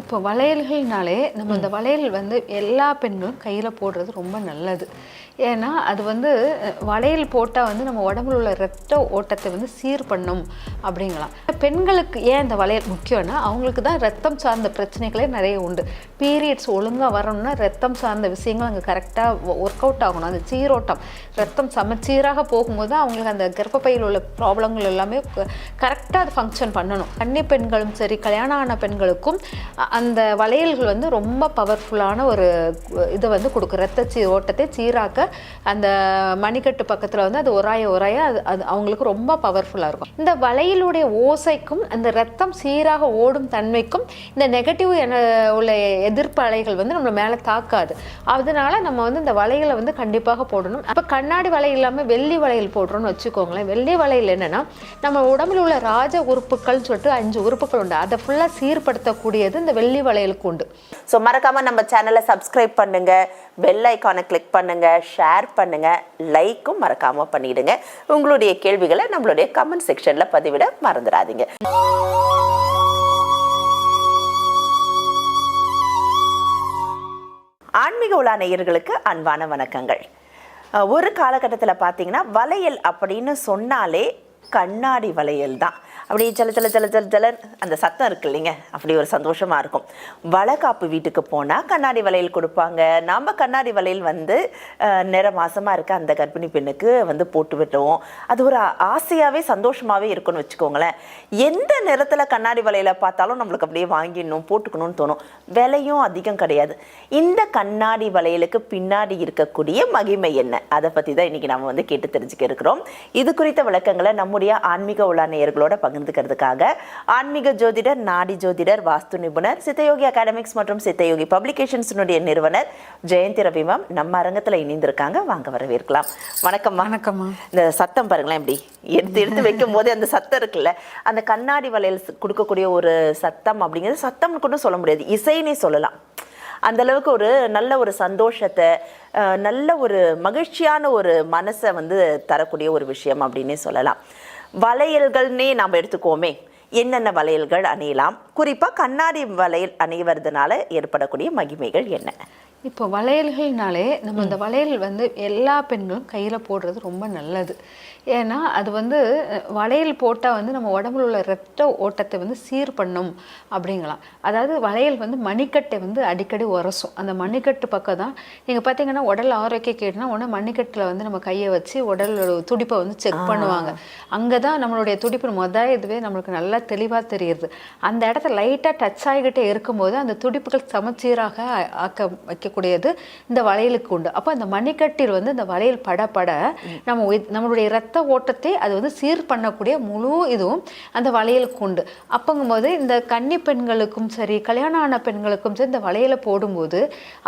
இப்போ வளையல்கள்னாலே நம்ம இந்த வளையல் வந்து எல்லா பெண்களும் கையில் போடுறது ரொம்ப நல்லது. ஏன்னா அது வந்து வளையல் போட்டால் வந்து நம்ம உடம்புல உள்ள ரத்த ஓட்டத்தை வந்து சீர் பண்ணும் அப்படிங்கலாம். பெண்களுக்கு ஏன் இந்த வளையல் முக்கியம்னா அவங்களுக்கு தான் ரத்தம் சார்ந்த பிரச்சனைகளே நிறைய உண்டு. பீரியட்ஸ் ஒழுங்காக வரணும்னா ரத்தம் சார்ந்த விஷயங்கள் அங்கே கரெக்டாக ஒர்க் அவுட் ஆகணும். அந்த சீரோட்டம் ரத்தம் சமச்சீராக போகும்போது அவங்களுக்கு அந்த கர்ப்பப்பையில் உள்ள ப்ராப்ளங்கள் எல்லாமே கரெக்டாக அது ஃபங்க்ஷன் பண்ணணும். கன்னி பெண்களும் சரி கல்யாணம் ஆன பெண்களுக்கும் அந்த வளையல்கள் வந்து ரொம்ப பவர்ஃபுல்லான ஒரு இதை வந்து கொடுக்கும். ரத்த சீ ஓட்டத்தை சீராக்க அந்த மணிக்கட்டு பக்கத்தில் வந்து அது ஒராய ஒராய அது அது அவங்களுக்கு ரொம்ப பவர்ஃபுல்லாக இருக்கும். இந்த வளையலுடைய ஓசைக்கும் அந்த ரத்தம் சீராக ஓடும் தன்மைக்கும் இந்த நெகட்டிவ் என உள்ள எதிர்ப்பு அலைகள் வந்து நம்மளை மேலே தாக்காது. அதனால நம்ம வந்து இந்த வளையலை வந்து கண்டிப்பாக போடணும். அப்போ கண்ணாடி வளையல் இல்லாமல் வெள்ளி வளையல் போடுறோம்னு வச்சுக்கோங்களேன். வெள்ளி வளையல் என்னன்னா நம்ம உடம்புல உள்ள ராஜ உறுப்புகள்னு சொல்லிட்டு அஞ்சு உறுப்புகள் உண்டு. அதை ஃபுல்லாக சீர்படுத்தக்கூடியது இந்த வெள்ளி வளையலுக்கு உண்டு ஸோ மறக்காம நம்ம சேனலை சப்ஸ்கிரைப் பண்ணுங்க. பெல் ஐக்கானை கிளிக் பண்ணுங்க. ஷேர் பண்ணுங்க. லைக்கும் மறக்காம பண்ணிடுங்க. உங்களுடைய கேள்விகளை நம்மளுடைய கமெண்ட் செக்ஷன்ல பதிவிட மறந்துடாதீங்க. ஆன்மீக உலா நேயர்களுக்கு அன்பான வணக்கங்கள். ஒரு காலகட்டத்தில் பார்த்தீங்கன்னா வளையல் அப்படின்னு சொன்னாலே கண்ணாடி வளையல் தான். அப்படியே ஜல ஜல ஜல ஜல ஜலன் அந்த சத்தம் இருக்கு இல்லைங்க. அப்படி ஒரு சந்தோஷமாக இருக்கும். வளகாப்பு வீட்டுக்கு போனால் கண்ணாடி வளையல் கொடுப்பாங்க. நாம் கண்ணாடி வளையல் வந்து நிற மாசமாக இருக்க அந்த கர்ப்பிணி பெண்ணுக்கு வந்து போட்டு விட்டுருவோம். அது ஒரு ஆசையாகவே சந்தோஷமாகவே இருக்கும்னு வச்சுக்கோங்களேன். எந்த நிறத்தில் கண்ணாடி வளையலை பார்த்தாலும் நம்மளுக்கு அப்படியே வாங்கிடணும் போட்டுக்கணும்னு தோணும். விலையும் அதிகம் கிடையாது. இந்த கண்ணாடி வளையலுக்கு பின்னாடி இருக்கக்கூடிய மகிமை என்ன? அதை பற்றி தான் இன்றைக்கி நம்ம வந்து கேட்டு தெரிஞ்சுக்க இருக்கிறோம். இது குறித்த விளக்கங்களை நம்முடைய ஆன்மீக உலா நேயர்களோட பகிர்ந்துக்கிறதுக்காக ஆன்மீக ஜோதிடர் நாடி ஜோதிடர் வாஸ்து நிபுணர் சித்தயோகி அகாடமிக்ஸ் மற்றும் சித்தயோகி பப்ளிகேஷன்ஸினுடைய நிறுவனர் ஜெயந்தி ரவி மேம் நம்ம அரங்கத்துல இணைந்திருக்காங்க. வாங்க வரவேற்கலாம். வணக்கம்மா வணக்கம்மா இந்த சத்தம் பாருங்களேன் இப்படி எடுத்து எடுத்து வைக்கும் போது அந்த சத்தம் இருக்குல்ல? அந்த கண்ணாடி வளையல் கொடுக்கக்கூடிய ஒரு சத்தம் அப்படிங்கிறது சத்தம்னு கூட சொல்ல முடியாது. இசைன்னே சொல்லலாம். அந்த அளவுக்கு ஒரு நல்ல ஒரு சந்தோஷத்தை நல்ல ஒரு மகிழ்ச்சியான ஒரு மனசை வந்து தரக்கூடிய ஒரு விஷயம் அப்படின்னே சொல்லலாம். வளையல்கள்னே நாம் எடுத்துக்கோமே என்னென்ன வளையல்கள் அணியலாம்? குறிப்பாக கண்ணாடி வளையல் அணிவதுனால ஏற்படக்கூடிய மகிமைகள் என்ன? இப்போ வளையல்கள்னாலே நம்ம இந்த வளையல் வந்து எல்லா பெண்களும் கையில் போடுறது ரொம்ப நல்லது. ஏன்னா அது வந்து வளையல் போட்டால் வந்து நம்ம உடம்புல உள்ள ரத்த ஓட்டத்தை வந்து சீர் பண்ணும் அப்படிங்கலாம். அதாவது வளையல் வந்து மணிக்கட்டை வந்து அடிக்கடி உரசும். அந்த மணிக்கட்டு பக்கம் தான் நீங்கள் பார்த்தீங்கன்னா உடல் ஆரோக்கிய கேட்டுனா உடனே மணிக்கட்டில் வந்து நம்ம கையை வச்சு உடல் துடிப்பை வந்து செக் பண்ணுவாங்க. அங்கே தான் நம்மளுடைய துடிப்பு மொதல் இதுவே நம்மளுக்கு நல்லா தெளிவாக தெரியுது. அந்த இடத்த லைட்டாக டச் ஆகிக்கிட்டே இருக்கும்போது அந்த துடிப்புகள் சமச்சீராக ஆக்க இருக்கக்கூடியது இந்த வளையலுக்கு உண்டு. அப்போ அந்த மணிக்கட்டில் வந்து இந்த வளையல் பட பட நம்ம நம்மளுடைய ரத்த ஓட்டத்தை அது வந்து சீர் பண்ணக்கூடிய முழு இதுவும் அந்த வளையலுக்கு உண்டு. அப்போங்கும்போது இந்த கன்னி பெண்களுக்கும் சரி கல்யாணம் ஆன பெண்களுக்கும் சரி இந்த வளையலை போடும்போது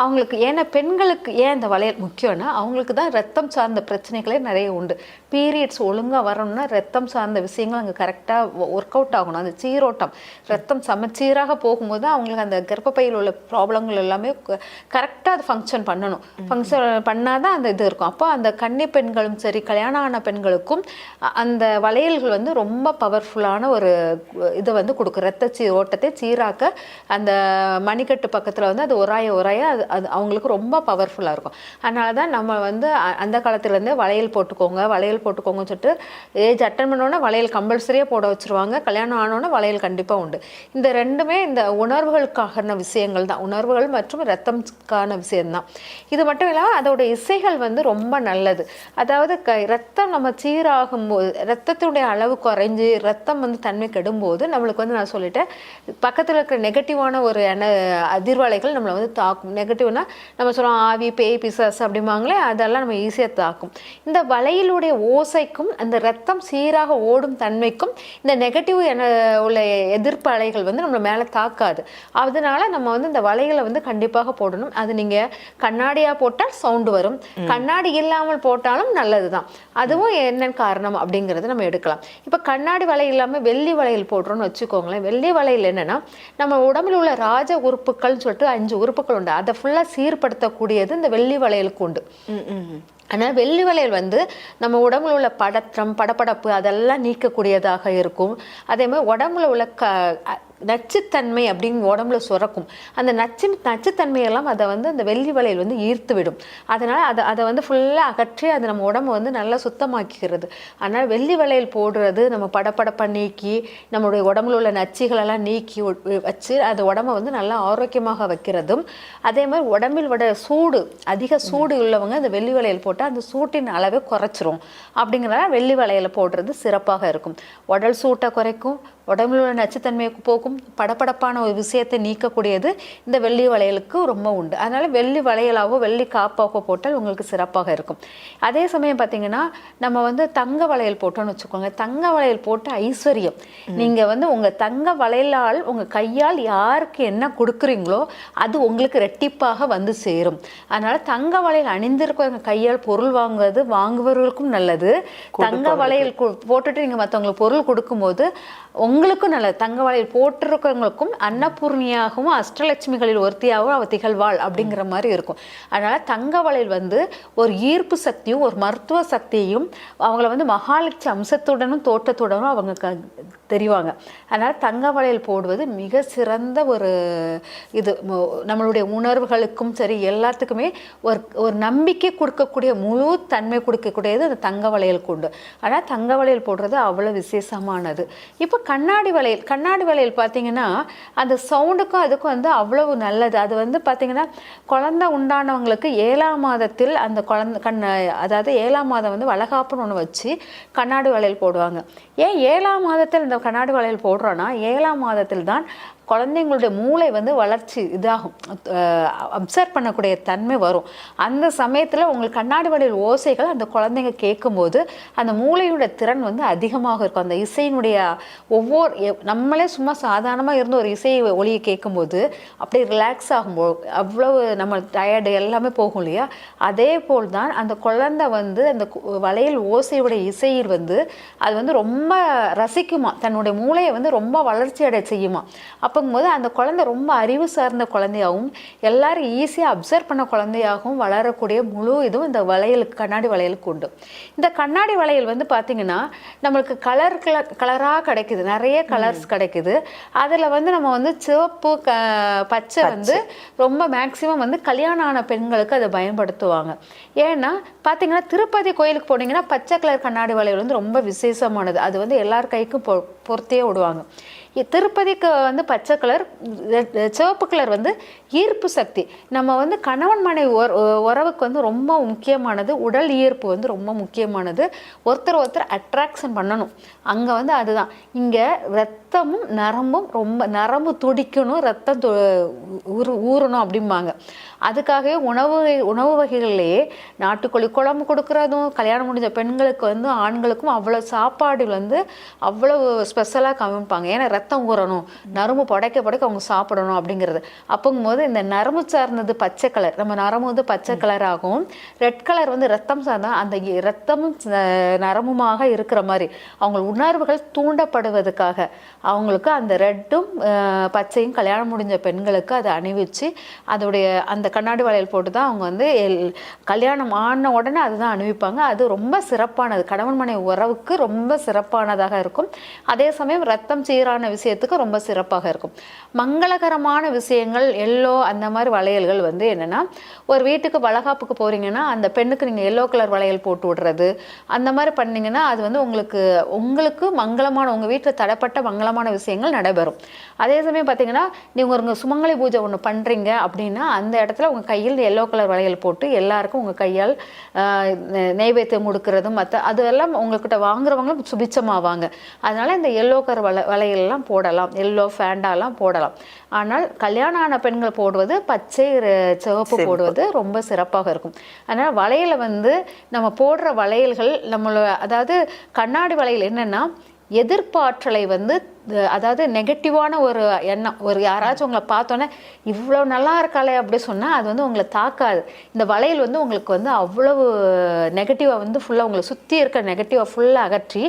அவங்களுக்கு ஏன்னா பெண்களுக்கு ஏன் இந்த வளையல் முக்கியம்னா அவங்களுக்கு தான் ரத்தம் சார்ந்த பிரச்சனைகளே நிறைய உண்டு. பீரியட்ஸ் ஒழுங்காக வரணும்னா ரத்தம் சார்ந்த விஷயங்கள் அங்கே கரெக்டாக ஒர்க் அவுட் ஆகணும். அந்த சீரோட்டம் ரத்தம் சமச்சீராக போகும்போது அவங்களுக்கு அந்த கர்ப்பப்பையில் உள்ள ப்ராப்ளங்கள் எல்லாமே கரெக்டாக அது ஃபங்க்ஷன் பண்ணணும். ஃபங்க்ஷன் பண்ணாதான் அந்த இது இருக்கும். அப்போ அந்த கன்னி பெண்களும் சரி கல்யாணம் ஆன பெண்களுக்கும் அந்த வளையல்கள் வந்து ரொம்ப பவர்ஃபுல்லான ஒரு இதை வந்து கொடுக்கும். ரத்த சீ ஓட்டத்தை சீராக்க அந்த மணிக்கட்டு பக்கத்தில் வந்து அது ஒராய ஒராய அது அது அவங்களுக்கு ரொம்ப பவர்ஃபுல்லாக இருக்கும். அதனால தான் நம்ம வந்து அந்த காலத்துலேருந்தே வளையல் போட்டுக்கோங்க வளையல் போட்டுக்கோங்கன்னு சொல்லிட்டு ஏஜ் அட்டன் பண்ணோன்னே வளையல் கம்பல்சரியாக போட வச்சுருவாங்க. கல்யாணம் ஆனோன்னே வளையல் கண்டிப்பாக உண்டு. இந்த ரெண்டுமே இந்த உணர்வுகளுக்கான விஷயங்கள் தான். உணர்வுகள் மற்றும் ரத்தம்க்கான விஷயம்தான். இது மட்டும் இல்லாமல் அதோட இசைகள் வந்து ரொம்ப நல்லது. அதாவது க ரத்தம் நம்ம சீராகும் போது ரத்தத்தினுடைய அளவு குறைஞ்சு ரத்தம் வந்து தன்மை கெடும்போது நம்மளுக்கு வந்து நான் சொல்லிட்டேன் பக்கத்தில் இருக்கிற நெகட்டிவான ஒரு என அதிர்வலைகள் நம்மளை வந்து தாக்கும். நெகட்டிவ்னால் நம்ம சொல்லுவோம் ஆவி பேய் பிசாஸ் அப்படிம்பாங்களே அதெல்லாம் நம்ம ஈஸியாக தாக்கும். இந்த வலையிலுடைய ஓசைக்கும் அந்த ரத்தம் சீராக ஓடும் தன்மைக்கும் இந்த நெகட்டிவ் என உள்ள எதிர்ப்பு அலைகள் வந்து நம்மளை மேலே தாக்காது. அதனால நம்ம வந்து இந்த வளையலை வந்து கண்டிப்பாக போடணும். அது நீங்கள் கண்ணாடியாக போட்டால் சவுண்டு வரும். கண்ணாடி இல்லாமல் போட்டாலும் நல்லது தான் அதுவும் என்ன காரணம் அப்படிங்கிறத நம்ம எடுக்கலாம். இப்போ கண்ணாடி வளையல் இல்லாமல் வெள்ளி வளையல் போடுறோம்னு வச்சுக்கோங்களேன். வெள்ளி வளையல் என்னன்னா நம்ம உடம்புல உள்ள ராஜ உறுப்புகள்னு சொல்லிட்டு அஞ்சு உறுப்புகள் உண்டு. அதை ஃபுல்லாக சீர்படுத்தக்கூடியது இந்த வெள்ளி வளையலுக்கு உண்டு. ஆனால் வெள்ளி வளையல் வந்து நம்ம உடம்புல உள்ள படத்தம் படப்படப்பு அதெல்லாம் நீக்கக்கூடியதாக இருக்கும். அதே மாதிரி உடம்புல உள்ள க நச்சுத்தன்மை அப்படின்னு உடம்புல சுரக்கும். அந்த நச்சு நச்சுத்தன்மையெல்லாம் அதை வந்து அந்த வெள்ளி வலையில் வந்து ஈர்த்து விடும் அதனால் அதை அதை வந்து ஃபுல்லாக அகற்றி அது நம்ம உடம்பு வந்து நல்லா சுத்தமாக்கிக்கிறது. அதனால் வெள்ளி வளையல் போடுறது நம்ம படப்படப்பை நீக்கி நம்மளுடைய உடம்புல உள்ள நச்சுகளெல்லாம் நீக்கி வச்சு அது உடம்பை வந்து நல்லா ஆரோக்கியமாக வைக்கிறதும் அதே மாதிரி உடம்பில் விட சூடு அதிக சூடு உள்ளவங்க அந்த வெள்ளி வளையல் போட்டால் அந்த சூட்டின் அளவை குறைச்சிரும். அப்படிங்கிறனால வெள்ளி வலையில் போடுறது சிறப்பாக இருக்கும். உடல் சூட்டை குறைக்கும் உடம்புல உள்ள நச்சுத்தன்மையை போக்கும் படபடப்பான ஒரு விஷயத்தை நீக்கக்கூடியது இந்த வெள்ளி வளையலுக்கு ரொம்ப உண்டு. அதனால வெள்ளி வளையலாவோ வெள்ளி காப்பாவோ போட்டால் உங்களுக்கு சிறப்பாக இருக்கும். அதே சமயம் பார்த்தீங்கன்னா நம்ம வந்து தங்க வளையல் போட்டோம்னு வச்சுக்கோங்க. தங்க வளையல் போட்டு ஐஸ்வர்யம். நீங்க வந்து உங்க தங்க வளையலால் உங்க கையால் யாருக்கு என்ன கொடுக்குறீங்களோ அது உங்களுக்கு ரெட்டிப்பாக வந்து சேரும். அதனால தங்க வளையல் அணிந்திருக்கவங்க கையால் பொருள் வாங்குவது வாங்குபவர்களுக்கும் நல்லது. தங்க வளையல் போட்டுட்டு நீங்க மற்றவங்களுக்கு பொருள் கொடுக்கும்போது உங்களுக்கும் நல்லது. தங்க வளையல் போட்டிருக்கிறவங்களுக்கும் அன்னபூர்ணியாகவும் அஷ்டலட்சுமிகளில் ஒருத்தியாகவும் அவள் திகழ்வாள் அப்படிங்கிற மாதிரி இருக்கும். அதனால் தங்க வளையல் வந்து ஒரு ஈர்ப்பு சக்தியும் ஒரு மருத்துவ சக்தியையும் அவங்கள வந்து மகாலட்சுமி அம்சத்துடனும் தோட்டத்துடனும் அவங்க க தெரிவாங்க. அதனால் தங்க வளையல் போடுவது மிக சிறந்த ஒரு இது. நம்மளுடைய உணர்வுகளுக்கும் சரி எல்லாத்துக்குமே ஒரு ஒரு நம்பிக்கை கொடுக்கக்கூடிய முழு தன்மை கொடுக்கக்கூடியது அந்த தங்க வளையல் கொண்டு ஆனால் தங்க வளையல் போடுறது அவ்வளோ விசேஷமானது. இப்போ கண் கண்ணாடி வளையல் கண்ணாடி வளையல் பார்த்தீங்கன்னா அந்த சவுண்டுக்கும் அதுக்கும் வந்து அவ்வளவு நல்லது. அது வந்து பார்த்தீங்கன்னா குழந்த உண்டானவங்களுக்கு ஏழாம் மாதத்தில் அந்த குழந்த கண் அதாவது ஏழாம் மாதம் வந்து வளகாப்புன்னு ஒன்று வச்சு கண்ணாடி வளையல் போடுவாங்க. ஏன் ஏழாம் மாதத்தில் இந்த கண்ணாடி வளையல் போடுறோன்னா ஏழாம் மாதத்தில் தான் குழந்தைங்களுடைய மூளை வந்து வளர்ச்சி இதாகும். அப்சர்வ் பண்ணக்கூடிய தன்மை வரும். அந்த சமயத்தில் உங்களுக்கு கண்ணாடி வளையல் ஓசைகள் அந்த குழந்தைங்க கேட்கும்போது அந்த மூளையோட திறன் வந்து அதிகமாக இருக்கும். அந்த இசையினுடைய ஒவ்வொரு எ- நம்மளே சும்மா சாதாரணமாக இருந்து ஒரு இசை ஒளியை கேட்கும்போது அப்படியே ரிலாக்ஸ் ஆகும்போது அவ்வளவு நம்ம டயர்டு எல்லாமே போகும் இல்லையா? அதே போல் தான் அந்த குழந்தை வந்து அந்த வளையல் ஓசையுடைய இசையில் வந்து அது வந்து ரொம்ப ரசிக்குமா? தன்னுடைய மூளையை வந்து ரொம்ப வளர்ச்சி அடைய செய்யுமா? அப்போ அப்போங்கும்போது அந்த குழந்தை ரொம்ப அறிவு சார்ந்த குழந்தையாகவும் எல்லாரும் ஈஸியாக அப்சர்வ் பண்ண குழந்தையாகவும் வளரக்கூடிய முழு இதுவும் இந்த வளையலுக்கு கண்ணாடி வளையலுக்கு உண்டு. இந்த கண்ணாடி வளையல் வந்து பார்த்தீங்கன்னா நம்மளுக்கு கலர் கலர் கலராக கிடைக்குது. நிறைய கலர்ஸ் கிடைக்குது. அதில் வந்து நம்ம வந்து சிவப்பு க பச்சை வந்து ரொம்ப மேக்ஸிமம் வந்து கல்யாணம் ஆன பெண்களுக்கு அதை பயன்படுத்துவாங்க. ஏன்னா பார்த்தீங்கன்னா திருப்பதி கோயிலுக்கு போனீங்கன்னா பச்சை கலர் கண்ணாடி வளையல் வந்து ரொம்ப விசேஷமானது. அது வந்து எல்லார் கைக்கும் பொ பொருத்தியே விடுவாங்க. திருப்பதிக்கு வந்து பச்சை கலர் சிவப்பு கலர் வந்து ஈர்ப்பு சக்தி. நம்ம வந்து கணவன் மனைவி உறவுக்கு வந்து ரொம்ப முக்கியமானது உடல் ஈர்ப்பு வந்து ரொம்ப முக்கியமானது. ஒருத்தர் ஒருத்தர் அட்ராக்ஷன் பண்ணணும். அங்கே வந்து அதுதான். இங்கே ரத்தமும் நரம்பும் ரொம்ப நரம்பு துடிக்கணும் ரத்தம் ஊறு ஊறணும் அப்படிம்பாங்க. அதுக்காகவே உணவு உணவு வகைகளிலேயே நாட்டுக்கோழி குழம்பு கொடுக்குறதும் கல்யாணம் முடிஞ்ச பெண்களுக்கு வந்து ஆண்களுக்கும் அவ்வளோ சாப்பாடு வந்து அவ்வளவு ஸ்பெஷலாக காமிப்பாங்க. ஏன்னா ரத்தம் ஊறணும். நரம்பு புடைக்க புடைக்க அவங்க சாப்பிடணும் அப்படிங்கிறது. அப்போங்கும்போது இந்த நரம்பு சார்ந்தது பச்சை கலர் நம்ம நரம்பு வந்து பச்சை கலர் ஆகும். ரெட் கலர் வந்து ரத்தம் சார்ந்தால் அந்த இ- ரத்தமும் நரம்புமாக இருக்கிற மாதிரி. அவங்க உணர்வுகள் தூண்டப்படுவதற்காக அவங்களுக்கு அந்த ரெட்டும் பச்சையும் கல்யாணம் முடிஞ்ச பெண்களுக்கு அதை அணிவிச்சு அதோடைய அந்த கண்ணாடி வளையல் போட்டு தான் அவங்க வந்து எல்- கல்யாணம் ஆன உடனே அதுதான் அணிவிப்பாங்க. அது ரொம்ப சிறப்பானது. கணவன் மனை உறவுக்கு ரொம்ப சிறப்பானதாக இருக்கும். அதே சமயம் ரத்தம் சீரான விஷயத்துக்கு ரொம்ப சிறப்பாக இருக்கும். மங்களகரமான விஷயங்கள் எல்லோ அந்த மாதிரி வளையல்கள் வந்து என்னென்னா ஒரு வீட்டுக்கு வளகாப்புக்கு போகிறீங்கன்னா அந்த பெண்ணுக்கு நீங்கள் எல்லோ கலர் வளையல் போட்டு விடுறது அந்த மாதிரி பண்ணிங்கன்னா அது வந்து உங்களுக்கு உங்களுக்கு மங்களமான உங்கள் வீட்டில் தடைப்பட்ட மங்களமான விஷயங்கள் நடைபெறும். அதே சமயம் பார்த்தீங்கன்னா நீங்கள் ஒரு சுமங்கலி பூஜை ஒன்று பண்ணுறீங்க அப்படின்னா அந்த இடத்துல உங்கள் கையில் எல்லோ கலர் வளையல் போட்டு எல்லாருக்கும் உங்கள் கையால் நெய்வேத்தியம் கொடுக்கறதும் மற்ற அதெல்லாம் உங்கள்கிட்ட வாங்குறவங்களும் சுபிச்சமாவாங்க அதனால இந்த எல்லோ கலர் வள வளையல்லாம் போடலாம். எல்லோ ஃபேண்டாலாம் போடலாம். ஆனால் கல்யாணம் ஆன பெண்கள் போடுவது பச்சை சிவப்பு. போடுவது ரொம்ப சிறப்பாக இருக்கும். அதனால் வளையலை வந்து நம்ம போடுற வளையல்கள் நம்மளோட அதாவது கண்ணாடி வளையல் என்னன்னா எதிர்ப்பாற்றலை வந்து அதாவது நெகட்டிவான ஒரு எண்ணம் ஒரு யாராச்சும் உங்களை பார்த்தோன்னே இவ்வளோ நல்லா இருக்காளே அப்படி சொன்னால் அது வந்து உங்களை தாக்காது. இந்த வளையல் வந்து உங்களுக்கு வந்து அவ்வளவு நெகட்டிவாக வந்து ஃபுல்லாக உங்களை சுற்றி இருக்க நெகட்டிவாக ஃபுல்லாக அகற்றி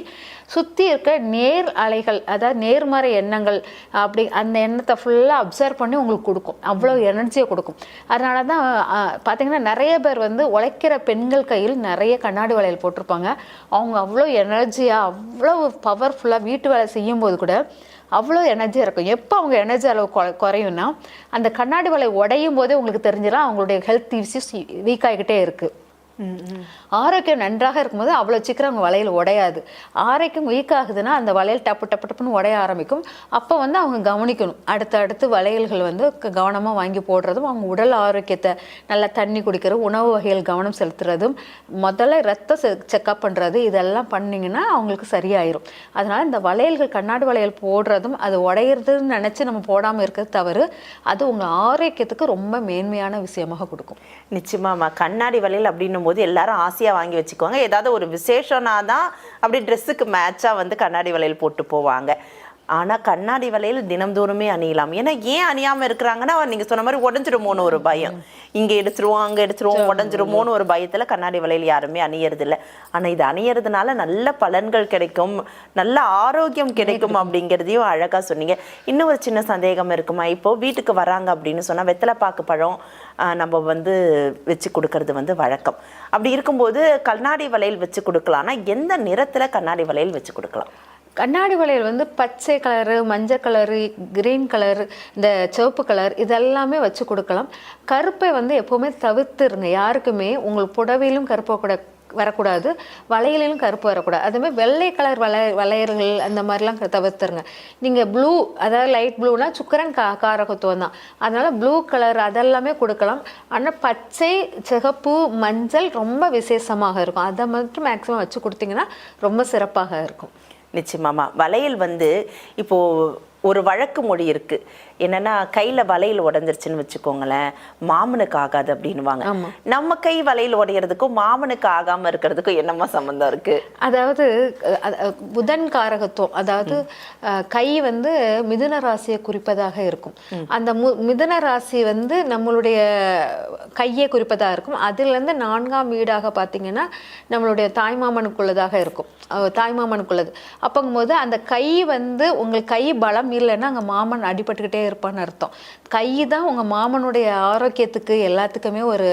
சுற்றி இருக்க நேர் அலைகள் அதாவது நேர்மறை எண்ணங்கள் அப்படி அந்த எண்ணத்தை ஃபுல்லாக அப்சர்வ் பண்ணி உங்களுக்கு கொடுக்கும். அவ்வளோ எனர்ஜியை கொடுக்கும். அதனால தான் பார்த்தீங்கன்னா நிறைய பேர் வந்து உழைக்கிற பெண்கள் கையில் நிறைய கண்ணாடி வளையல் போட்டிருப்பாங்க. அவங்க அவ்வளோ எனர்ஜியாக அவ்வளோ பவர்ஃபுல்லாக வீட்டு வேலை செய்யும்போது கூட அவ்வளோ எனர்ஜியாக இருக்கும். எப்போ அவங்க எனர்ஜி அளவு குறையும்னா அந்த கண்ணாடி வலை உடையும் போதே உங்களுக்கு தெரிஞ்சிடும் அவங்களுடைய ஹெல்த் இஷ்யூஸ் வீக் ஆகிக்கிட்டே இருக்குது ஆரோக்கியம் நன்றாக இருக்கும்போது அவ்வளோ சீக்கிரம் அவங்க வளையல் உடையாது. ஆரோக்கியம் வீக் ஆகுதுன்னா அந்த வளையல் டப்பு டப்பு டப்புன்னு உடைய ஆரம்பிக்கும். அப்போ வந்து அவங்க கவனிக்கணும். அடுத்து அடுத்து வளையல்கள் வந்து கவனமாக வாங்கி போடுறதும் அவங்க உடல் ஆரோக்கியத்தை நல்லா தண்ணி குடிக்கிறது உணவு வகைகள் கவனம் செலுத்துறதும் முதல்ல ரத்த செக்கப் பண்ணுறது இதெல்லாம் பண்ணிங்கன்னா அவங்களுக்கு சரியாயிரும். அதனால் இந்த வளையல்கள் கண்ணாடி வளையல் போடுறதும் அது உடையிறதுன்னு நினச்சி நம்ம போடாமல் இருக்கிறது தவறு. அது உங்கள் ஆரோக்கியத்துக்கு ரொம்ப மேன்மையான விஷயமாக கொடுக்கும். நிச்சயமாம்மா கண்ணாடி வளையல் அப்படின்னு போது எல்லாரும் ஆசையாக வாங்கி வச்சுக்குவாங்க. ஏதாவது ஒரு விசேஷம்னா தான் அப்படி ட்ரெஸ்ஸுக்கு மேட்சாக வந்து கண்ணாடி வளையல் போட்டு போவாங்க. ஆனால் கண்ணாடி வளையல் தினம்தோறுமே அணியலாம். ஏன்னா ஏன் அணியாமல் இருக்கிறாங்கன்னா நீங்கள் சொன்ன மாதிரி உடஞ்சிருமோன்னு ஒரு பயம். இங்கே எடுத்துருவோம் அங்கே எடுத்துருவோம் உடஞ்சிருமோன்னு ஒரு பயத்தில் கண்ணாடி வளையல் யாருமே அணியறதில்ல. ஆனால் இது அணியறதுனால நல்ல பலன்கள் கிடைக்கும் நல்ல ஆரோக்கியம் கிடைக்கும் அப்படிங்கிறதையும் அழகாக சொன்னீங்க. இன்னும் ஒரு சின்ன சந்தேகம் இருக்குமா? இப்போ வீட்டுக்கு வராங்க அப்படின்னு சொன்னால் வெத்தலைப்பாக்கு பழம் நம்ம வந்து வச்சு கொடுக்கறது வந்து வழக்கம். அப்படி இருக்கும்போது கண்ணாடி வளையல் வச்சு கொடுக்கலாம்னா எந்த நிறத்தில் கண்ணாடி வளையல் வச்சு கொடுக்கலாம்? கண்ணாடி வளையல் வந்து பச்சை கலரு மஞ்சள் கலரு கிரீன் கலர் இந்த சிவப்பு கலர் இதெல்லாமே வச்சு கொடுக்கலாம். கருப்பை வந்து எப்போவுமே தவிர்த்துருங்க யாருக்குமே உங்களுக்கு புடவையிலும் கருப்பை கூட வரக்கூடாது வளையலிலும் கருப்பு வரக்கூடாது. அதுமாதிரி வெள்ளை கலர் வளைய வளையல்கள் அந்த மாதிரிலாம் க- தவிர்த்துருங்க. நீங்கள் ப்ளூ அதாவது லைட் ப்ளூனா சுக்கரன் கா காரகத்துவம் தான். அதனால் ப்ளூ கலர் அதெல்லாமே கொடுக்கலாம். ஆனால் பச்சை சிகப்பு மஞ்சள் ரொம்ப விசேஷமாக இருக்கும். அதை மட்டும் மேக்ஸிமம் வச்சு கொடுத்தீங்கன்னா ரொம்ப சிறப்பாக இருக்கும். நிச்சயமாமா வளையல் வந்து இப்போது ஒரு வழக்கு மொழி இருக்கு. என்னன்னா கையில வளையல் உடஞ்சிருச்சுன்னு வச்சுக்கோங்களேன் மாமனுக்கு ஆகாது அப்படின்னுவாங்க. ஆமா. நம்ம கை வளையல் உடையறதுக்கும் மாமனுக்கு ஆகாம இருக்கிறதுக்கும் என்னமா சம்பந்தம் இருக்கு? அதாவது புதன் காரகத்துவம் அதாவது கை வந்து மிதுன ராசியை குறிப்பதாக இருக்கும். அந்த மு மிதுன ராசி வந்து நம்மளுடைய கையை குறிப்பதாக இருக்கும். அதுலேருந்து நான்காம் வீடாக பார்த்தீங்கன்னா நம்மளுடைய தாய்மாமனுக்குள்ளதாக இருக்கும். தாய்மாமனுக்குள்ளது அப்போங்கும்போது அந்த கை வந்து உங்களுக்கு கை பலம் இல்லைன்னா அங்கே மாமன் அடிபட்டுக்கிட்டே இருப்பான்னு அர்த்தம். கை தான் உங்கள் மாமனுடைய ஆரோக்கியத்துக்கு எல்லாத்துக்குமே ஒரு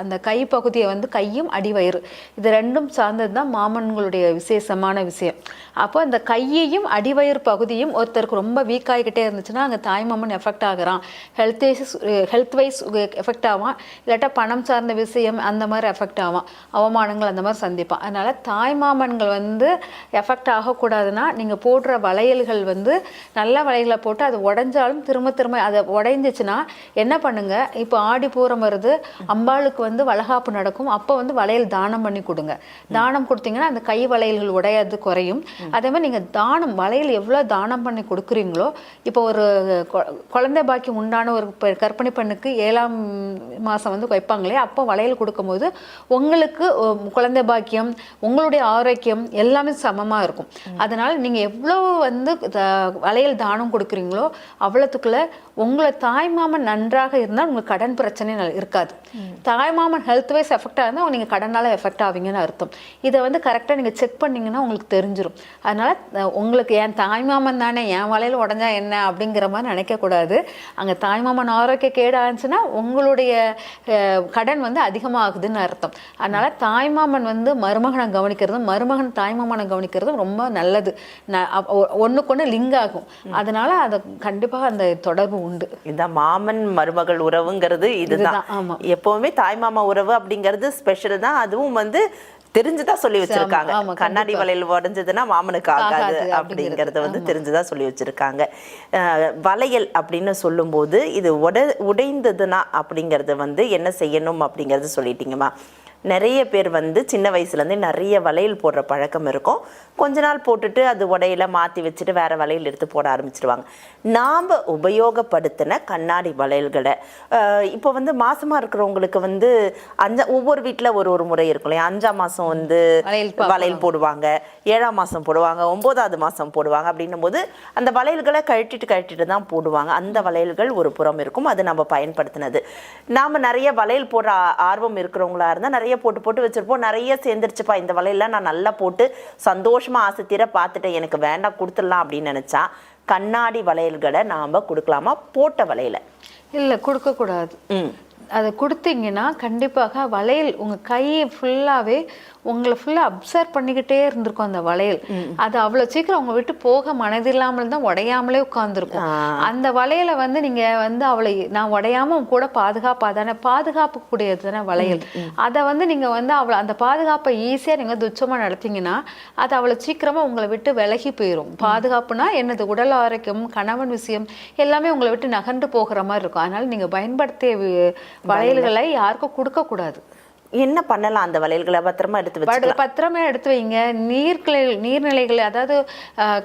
அந்த கை பகுதியை வந்து கையும் அடிவயிறு இது ரெண்டும் சார்ந்தது தான் மாமன்களுடைய விசேஷமான விஷயம். அப்போ அந்த கையையும் அடிவயிறு பகுதியும் ஒருத்தருக்கு ரொம்ப வீக் ஆகிக்கிட்டே இருந்துச்சுன்னா அங்கே தாய்மாமன் effect ஆகுறான். Health wise health wise effect ஆவான். இல்லாட்டா பணம் சார்ந்த விஷயம் அந்த மாதிரி எஃபெக்ட் ஆவான். அவமானங்கள் அந்த மாதிரி சந்திப்பான். அதனால தாய்மாமன்கள் வந்து எஃபெக்ட் ஆகக்கூடாதுன்னா நீங்கள் போடுற வளையல்கள் வந்து நல்ல வளையல்களை போட்டு அது உடைஞ்சாலும் திரும்ப திரும்ப அதை உடைஞ்சிச்சுன்னா என்ன பண்ணுங்க? இப்போ ஆடி பூரம் வருது அம்பாளுக்கு வந்து வளகாப்பு நடக்கும். அப்போ வந்து வளையல் தானம் பண்ணி கொடுங்க. தானம் கொடுத்தீங்கன்னா அந்த கை வளையல்கள் உடையாது குறையும். அதே மாதிரி நீங்கள் தானம் வளையல் எவ்வளோ தானம் பண்ணி கொடுக்குறீங்களோ இப்போ ஒரு குழந்தை பாக்கியம் உண்டான ஒரு கர்ப்பிணி பெண்ணுக்கு ஏழாம் மாதம் வந்து வைப்பாங்களே அப்போ வளையல் கொடுக்கும்போது உங்களுக்கு குழந்தை பாக்கியம் உங்களுடைய ஆரோக்கியம் எல்லாமே சமமாக இருக்கும். அதனால நீங்கள் எவ்வளோ வந்து வளையல் தானம் கொடுக்குறீங்களோ அவ்வளோத்துக்குள்ள உங்களை தாய்மாமன் நன்றாக இருந்தால் உங்களுக்கு கடன் பிரச்சனை இருக்காது. தாய்மாமன் ஹெல்த் வைஸ் எஃபெக்ட் இருந்தால் நீங்கள் கடனால் எஃபெக்ட் ஆவீங்கன்னு அர்த்தம். இதை வந்து கரெக்டாக நீங்கள் செக் பண்ணீங்கன்னா உங்களுக்கு தெரிஞ்சிரும். அதனால உங்களுக்கு என் தாய்மாமன் தானே என் வளையல் உடஞ்சா என்ன அப்படிங்கிற மாதிரி நினைக்கக்கூடாது. அங்கே தாய்மாமன் ஆரோக்கிய கேடு ஆச்சுன்னா உங்களுடைய கடன் வந்து அதிகமாகுதுன்னு அர்த்தம். அதனால தாய்மாமன் வந்து மருமகனை கவனிக்கிறதும் மருமகன் தாய்மாமனை கவனிக்கிறதும் ரொம்ப நல்லது. ஒன்றுக்கு ஒன்று லிங்க் ஆகும். அதனால அது கண்டிப்பாக அந்த தொடர்பு உண்டு. இதுதான் மாமன் மருமகள் உறவுங்கிறது இதுதான். எப்பவுமே தாய்மாமா உறவு அப்படிங்கிறது ஸ்பெஷல் தான். அதுவும் வந்து தெரிஞ்சுதான் சொல்லி வச்சிருக்காங்க. கண்ணாடி வளையல் உடைஞ்சதுன்னா மாமனுக்கு ஆகாது அப்படிங்கறத. வந்து தெரிஞ்சுதான் சொல்லி வச்சிருக்காங்க. வளையல் அப்படின்னு சொல்லும்போது இது உட உடைந்ததுன்னா அப்படிங்கறது வந்து என்ன செய்யணும் அப்படிங்கறது சொல்லிட்டீங்கம்மா. நிறைய பேர் வந்து சின்ன வயசுலேருந்தே நிறைய வளையல் போடுற பழக்கம் இருக்கும். கொஞ்ச நாள் போட்டுட்டு அது உடையில மாற்றி வச்சுட்டு வேற வளையல் எடுத்து போட ஆரம்பிச்சிடுவாங்க நாம் உபயோகப்படுத்தின கண்ணாடி வளையல்களை இப்போ வந்து மாசமா இருக்கிறவங்களுக்கு வந்து அஞ்சா ஒவ்வொரு வீட்டில் ஒரு ஒரு முறை இருக்கும் இல்லையா? அஞ்சாம் மாதம் வந்து வளையல் போடுவாங்க ஏழாம் மாதம் போடுவாங்க ஒன்பதாவது மாதம் போடுவாங்க அப்படின்னும் போது அந்த வளையல்களை கழட்டிட்டு கழட்டிட்டு தான் போடுவாங்க. அந்த வளையல்கள் ஒரு புறம் இருக்கும் அது நம்ம பயன்படுத்தினது. நாம் நிறைய வளையல் போடுற ஆர்வம் இருக்கிறவங்களா இருந்தால் நிறைய போட்டு போட்டு வச்சிருப்போம். நிறைய சேர்ந்துருச்சுப்பா. இந்த வளையல்லாம் நான் நல்லா போட்டு சந்தோஷமா ஆசை தீர பார்த்துட்டேன். எனக்கு வேண்டாம் கொடுத்துடலாம் அப்படின்னு நினைச்சா கண்ணாடி வளையல்களை நாம கொடுக்கலாமா? போட்ட வளையல. இல்லை கொடுக்கக்கூடாது. ம். அதை கொடுத்தீங்கன்னா கண்டிப்பாக வளையல் உங்கள் கையை ஃபுல்லாகவே உங்களை ஃபுல்லாக அப்சர்வ் பண்ணிக்கிட்டே இருந்திருக்கும் அந்த வளையல். அது அவ்வளோ சீக்கிரம் உங்க விட்டு போக மனதில்லாமல் தான் உடையாமலே உட்காந்துருக்கும் அந்த வளையலை வந்து நீங்கள் வந்து அவளை நான் உடையாம கூட பாதுகாப்பாக தானே பாதுகாப்பு கூடியது தானே வளையல். அதை வந்து நீங்கள் வந்து அவளை அந்த பாதுகாப்பை ஈஸியாக நீங்கள் துச்சமாக நடத்தீங்கன்னா அது அவ்வளோ சீக்கிரமாக உங்களை விட்டு விலகி போயிடும் பாதுகாப்புனா என்னது? உடல் ஆரோக்கியம் கணவன் விஷயம் எல்லாமே உங்களை விட்டு நகர்ந்து போகிற மாதிரி இருக்கும். அதனால நீங்கள் பயன்படுத்திய வளையல்களை யாருக்கும் கொடுக்கக்கூடாது. என்ன பண்ணலாம் அந்த வளையல்களை பத்திரமா எடுத்து வச்சு பட் பத்திரமா எடுத்து வைங்க. நீர்களை நீர்நிலைகள் அதாவது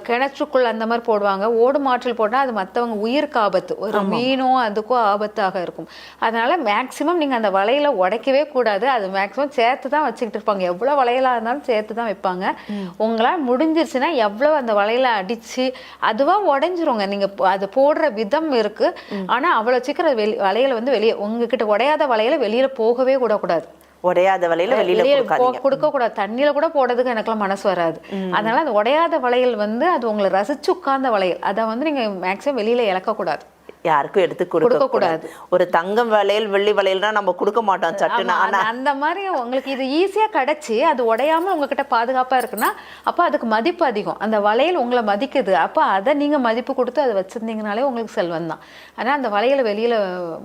கிணற்றுக்குள் அந்த மாதிரி போடுவாங்க. ஓடு மாற்றல் போட்டால் அது மற்றவங்க உயிருக்கு ஆபத்து. ஒரு மீனோ அதுக்கோ ஆபத்தாக இருக்கும். அதனால மேக்சிமம் நீங்கள் அந்த வளையலை உடைக்கவே கூடாது. அது மேக்சிமம் சேர்த்து தான் வச்சுக்கிட்டு இருப்பாங்க. எவ்வளோ வளையலாக இருந்தாலும் சேர்த்து தான் வைப்பாங்க. உங்களால் முடிஞ்சிருச்சுன்னா எவ்வளோ அந்த வளையலை அடித்து அதுவாக உடைஞ்சிருங்க. நீங்கள் அது போடுற விதம் இருக்கு. ஆனால் அவ்வளோ சீக்கிரம் வெளி வளையலை வந்து வெளியே உங்ககிட்ட உடையாத வளையலை வெளியில் போகவே கூடாது உடையாத வளையல வெளியில கொடுக்க கூடாது தண்ணியில கூட போடுறதுக்கு எனக்குலாம் மனசு வராது. அதனால அந்த உடையாத வளையல் வந்து அது உங்களை ரசிச்சு உட்கார்ந்த வளையல் அதை வந்து நீங்க மேக்ஸிமம் வெளியில இழக்க கூடாது யாருக்கும் எடுத்து கொடுக்க கூடாது. ஒரு தங்கம் வளையல் வெள்ளி வளையல்னா நம்ம கொடுக்க மாட்டோம் ஆனா அந்த- மாதிரி உங்களுக்கு இது ஈஸியா கிடைச்சி அது உடையாம உங்ககிட்ட பாதுகாப்பா இருக்குன்னா அப்ப அதுக்கு மதிப்பு அதிகம். அந்த வளையல் உங்களை மதிக்குது. அப்ப அதை நீங்க மதிப்பு கொடுத்து அதை வச்சிருந்தீங்கனாலே உங்களுக்கு செல்வம் தான். ஆனா அந்த வளையலை வெளியில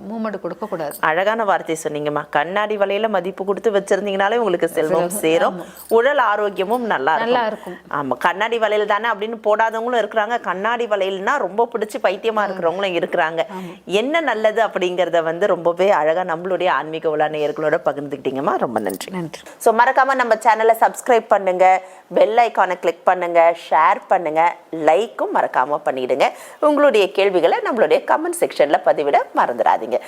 மூமெண்ட் கொடுக்க கூடாது. அழகான வார்த்தை சொன்னீங்கம்மா. கண்ணாடி வளையல மதிப்பு கொடுத்து வச்சிருந்தீங்கனாலே உங்களுக்கு செல்வம் சேரும். உடல் ஆரோக்கியமும் நல்லா நல்லா இருக்கும். இருக்கும். ஆமா கண்ணாடி வளையல் தானே அப்படின்னு போடாதவங்களும் இருக்கிறாங்க. கண்ணாடி வளையல்னா ரொம்ப பிடிச்சு பைத்தியமா இருக்கிறவங்களும் இருக்கிறாங்க. என்ன நல்லது அப்படிங்கறத வந்து ரொம்பவே அழகா நம்மளுடைய ஆன்மீக உலா நேயர்களோட பகிர்ந்துக்கிட்டீங்கம்மா ரொம்ப நன்றி. நன்றி. ஸோ மறக்காம நம்ம சேனலை சப்ஸ்கிரைப் பண்ணுங்க. பெல் ஐக்கானை கிளிக் பண்ணுங்க. ஷேர் பண்ணுங்க. லைக்கும் மறக்காம பண்ணிடுங்க. உங்களுடைய கேள்விகளை நம்மளுடைய கமெண்ட் செக்ஷன்ல பதிவிட மறந்துடாதீங்க.